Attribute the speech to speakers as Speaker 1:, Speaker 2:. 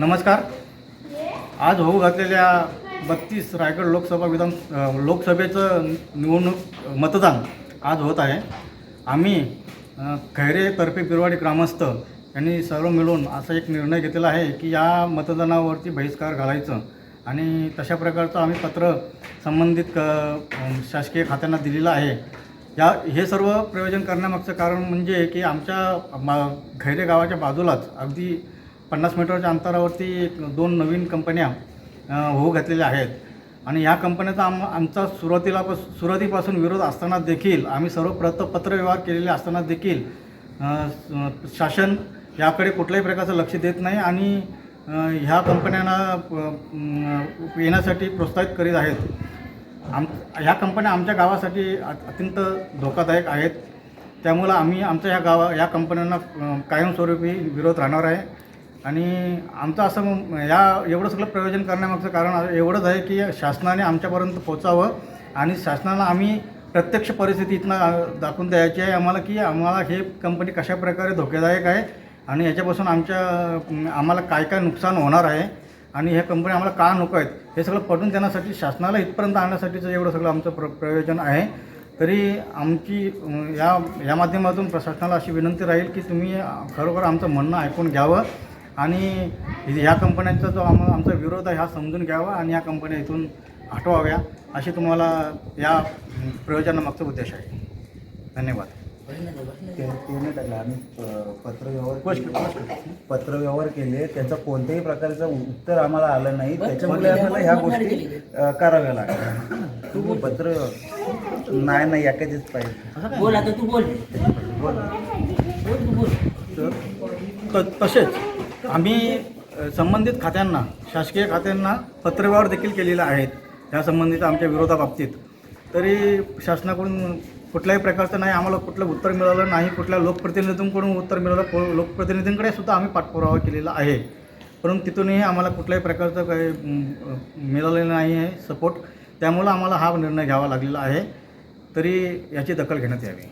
Speaker 1: नमस्कार. आज होऊ घातलेल्या बत्तीस रायगड लोकसभा विधान लोकसभेचं निवडणूक मतदान आज होत आहे. आम्ही खैरे खैरेतर्फे बिरवाडी ग्रामस्थ यांनी सर्व मिळून असा एक निर्णय घेतलेला आहे की या मतदानावरती बहिष्कार घालायचं आणि तशा प्रकारचं आम्ही पत्र संबंधित क शासकीय खात्यांना दिलेलं आहे. या हे सर्व प्रयोजन करण्यामागचं कारण म्हणजे की आमच्या मा खैरे गावाच्या बाजूलाच अगदी पन्नास मीटरच्या अंतरावरती दोन नवीन कंपन्या होऊ घातलेल्या आहेत. आणि ह्या कंपन्याचा आम आमचा सुरुवातीला सुरुवातीपासून विरोध असताना देखील आम्ही सर्व प्रत पत्रव्यवहार केलेले असताना देखील शासन याकडे कुठल्याही प्रकारचं लक्ष देत नाही आणि ह्या कंपन्यांना येण्यासाठी प्रोत्साहित करीत आहेत. आम ह्या कंपन्या आमच्या गावासाठी अत्यंत धोकादायक आहेत. त्यामुळं आम्ही आमच्या ह्या गावा या कंपन्यांना कायमस्वरूपी विरोध राहणार आहे. आणि आमचं असं या एवढं सगळं प्रयोजन करण्यामागचं कारण एवढंच आहे की शासनाने आमच्यापर्यंत पोचावं आणि शासनाला आम्ही प्रत्यक्ष परिस्थितीतनं इथनं दाखवून द्यायची आहे आम्हाला की आम्हाला हे कंपनी कशाप्रकारे धोकेदायक आहे आणि याच्यापासून आमच्या आम्हाला काय काय नुकसान होणार आहे आणि हे कंपनी आम्हाला का नको आहेत हे सगळं पटवून देण्यासाठी शासनाला इथपर्यंत आणण्यासाठीचं एवढं सगळं आमचं प्र प्रयोजन आहे. तरी आमची या या माध्यमातून प्रशासनाला अशी विनंती राहील की तुम्ही खरोखर आमचं म्हणणं ऐकून घ्यावं आणि ह्या कंपन्यांचा जो आम आमचा विरोध आहे हा समजून घ्यावा आणि या कंपन्या इथून हटवाव्या अशी तुम्हाला या प्रयोजनामागचा उद्देश आहे. धन्यवाद.
Speaker 2: ते ते नाही टाकलं आम्ही प- पत्रव्यवहार केले. पत्रव्यवहार त्याचं कोणत्याही प्रकारचं उत्तर आम्हाला आलं नाही त्याच्यामुळे आम्हाला ह्या गोष्टी कराव्या लागल्या. तुम्ही पत्र नाही नाही एखादीच पाहिजे.
Speaker 3: बोल आता तू बोल.
Speaker 2: बोल.
Speaker 3: तू
Speaker 1: त तसेच आम्ही संबंधित खात्यांना शासकीय खात्यांना पत्रव्यवहार देखील केलेला आहेत या संबंधित आमच्या विरोधाबाबतीत. तरी शासनाकडून कुठल्याही प्रकारचं नाही आम्हाला कुठलं उत्तर मिळालं नाही कुठल्या लोकप्रतिनिधींकडून उत्तर मिळालं को लोकप्रतिनिधींकडे सुद्धा आम्ही पाठपुरावा केलेला आहे. परंतु तिथूनही आम्हाला कुठल्याही प्रकारचं काही मिळालेलं नाही आहे सपोर्ट. त्यामुळं आम्हाला हा निर्णय घ्यावा लागलेला आहे. तरी याची दखल घेण्यात यावी.